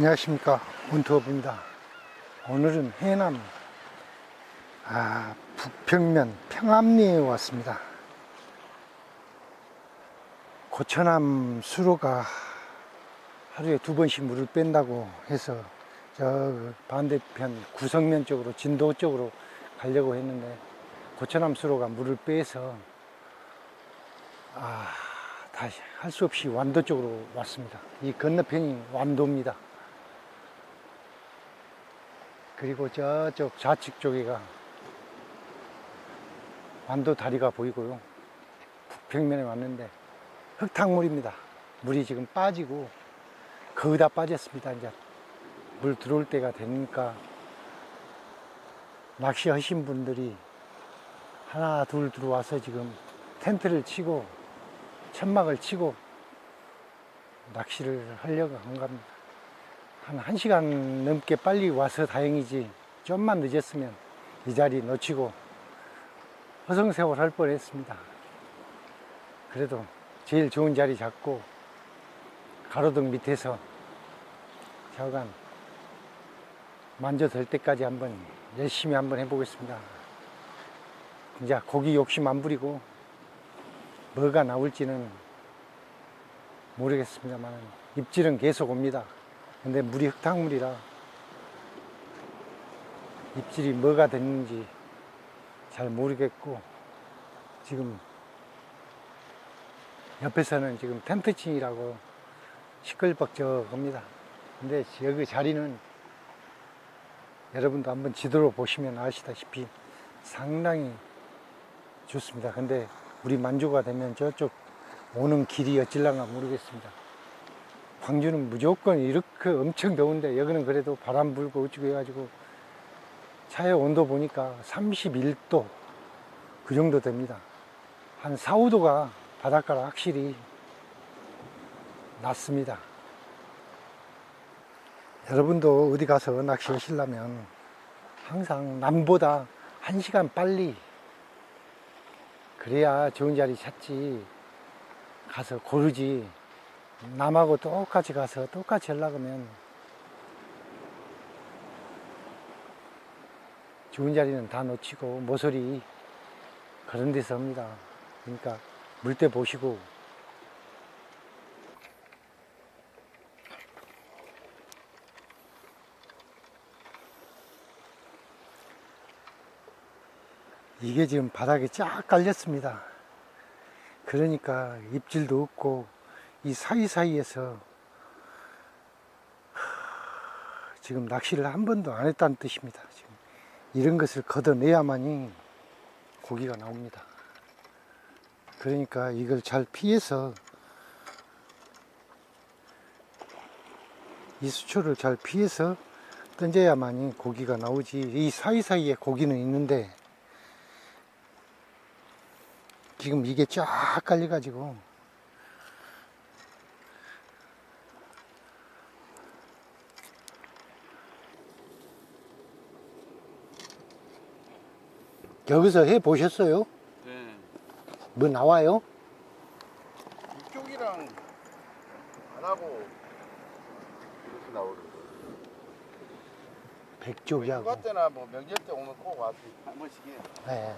안녕하십니까 원투업입니다 오늘은 해남 아, 북평면 평암리에 왔습니다 고천암 수로가 하루에 두 번씩 물을 뺀다고 해서 저 반대편 구성면 쪽으로 진도 쪽으로 가려고 했는데 고천암 수로가 물을 빼서 아, 다시 할 수 없이 완도 쪽으로 왔습니다. 이 건너편이 완도입니다. 그리고 저쪽 좌측 쪽에가 완도 다리가 보이고요. 북평면에 왔는데 흙탕물입니다. 물이 지금 빠지고 거의 다 빠졌습니다. 이제 물 들어올 때가 되니까 낚시하신 분들이 하나 둘 들어와서 지금 텐트를 치고 천막을 치고 낚시를 하려고 한 겁니다. 한 1시간 넘게 빨리 와서 다행이지 좀만 늦었으면 이 자리 놓치고 허송세월 할 뻔했습니다. 그래도 제일 좋은 자리 잡고 가로등 밑에서 좌우간 만져될 때까지 한번 열심히 한번 해보겠습니다. 이제 고기 욕심 안 부리고 뭐가 나올지는 모르겠습니다만 입질은 계속 옵니다. 근데 물이 흙탕물이라 입질이 뭐가 됐는지 잘 모르겠고 지금 옆에서는 지금 텐트층이라고 시끌벅적합니다. 근데 여기 자리는 여러분도 한번 지도로 보시면 아시다시피 상당히 좋습니다. 근데 우리 만조가 되면 저쪽 오는 길이 어찔란가 모르겠습니다. 광주는 무조건 이렇게 엄청 더운데 여기는 그래도 바람 불고 어쩌고 해가지고 차의 온도 보니까 31도 그 정도 됩니다. 한 4, 5도가 바닷가라 확실히 낮습니다. 여러분도 어디 가서 낚시하시려면 항상 남보다 1시간 빨리 그래야 좋은 자리 찾지 가서 고르지 남하고 똑같이 가서 똑같이 하려고 하면 좋은 자리는 다 놓치고 모서리 그런 데서 합니다 그러니까 물때 보시고 이게 지금 바닥에 쫙 깔렸습니다. 그러니까 입질도 없고 이 사이사이에서 지금 낚시를 한 번도 안 했다는 뜻입니다. 지금 이런 것을 걷어내야만이 고기가 나옵니다. 그러니까 이걸 잘 피해서 이 수초를 잘 피해서 던져야만이 고기가 나오지 이 사이사이에 고기는 있는데 지금 이게 쫙 깔려가지고 여기서 해 보셨어요? 네. 뭐 나와요? 이쪽이랑 안 하고 이렇게 나오는 거. 백조기하고 휴가 때나 뭐 명절 때 오면 꼭 와서 한 번씩 해. 네.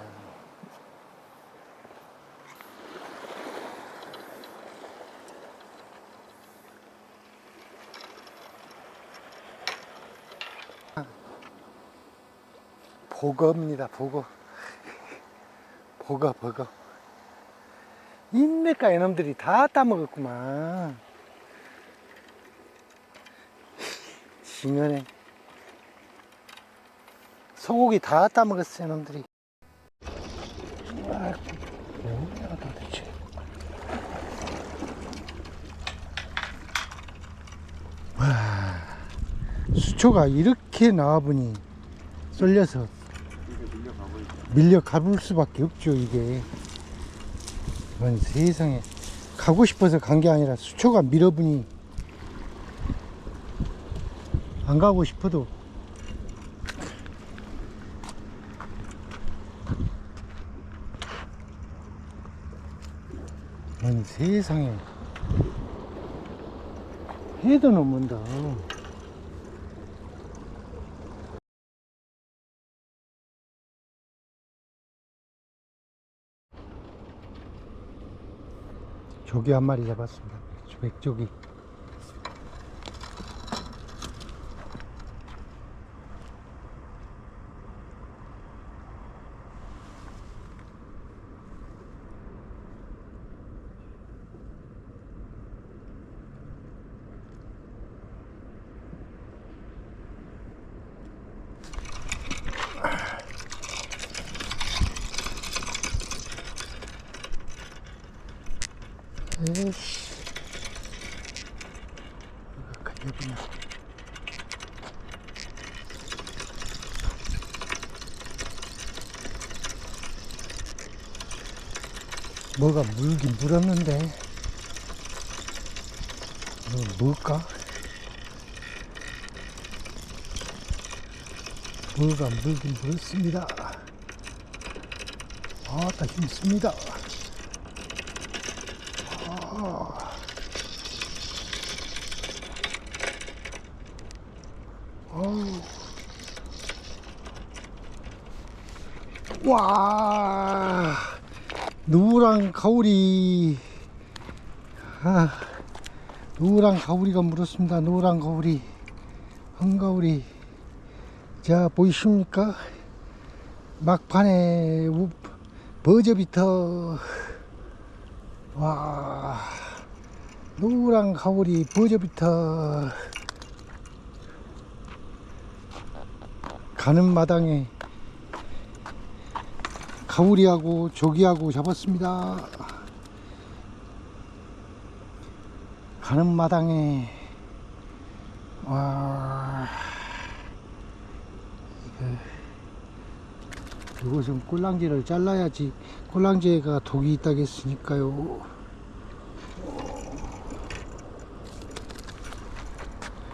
보거입니다, 보거. 보거, 보거. 인내까 이놈들이 다 따먹었구만. 지면에 소고기 다 따먹었어, 이놈들이. 아, 뭐야, 도대체. 와, 수초가 이렇게 나와보니 쏠려서 밀려 가볼 수밖에 없죠, 이게. 뭔 세상에. 가고 싶어서 간 게 아니라 수초가 밀어보니 안 가고 싶어도 뭔 세상에. 해도 넘는다. 조기 한 마리 잡았습니다. 백조기. 뭐가 물긴 물었는데. 이거 뭘까? 뭐가 물긴 물었습니다. 아따 힘씁니다. 와 노란 가오리 아, 노란 가오리가 물었습니다. 노란 가오리 한가오리. 자 보이십니까? 막판에 우- 버저비터. 와 노란 가오리 버저비터. 가는 마당에 가오리하고 조기하고 잡았습니다. 가는 마당에 와 이거 이것은 꼴랑지를 잘라야지 꼴랑지가 독이 있다겠으니까요.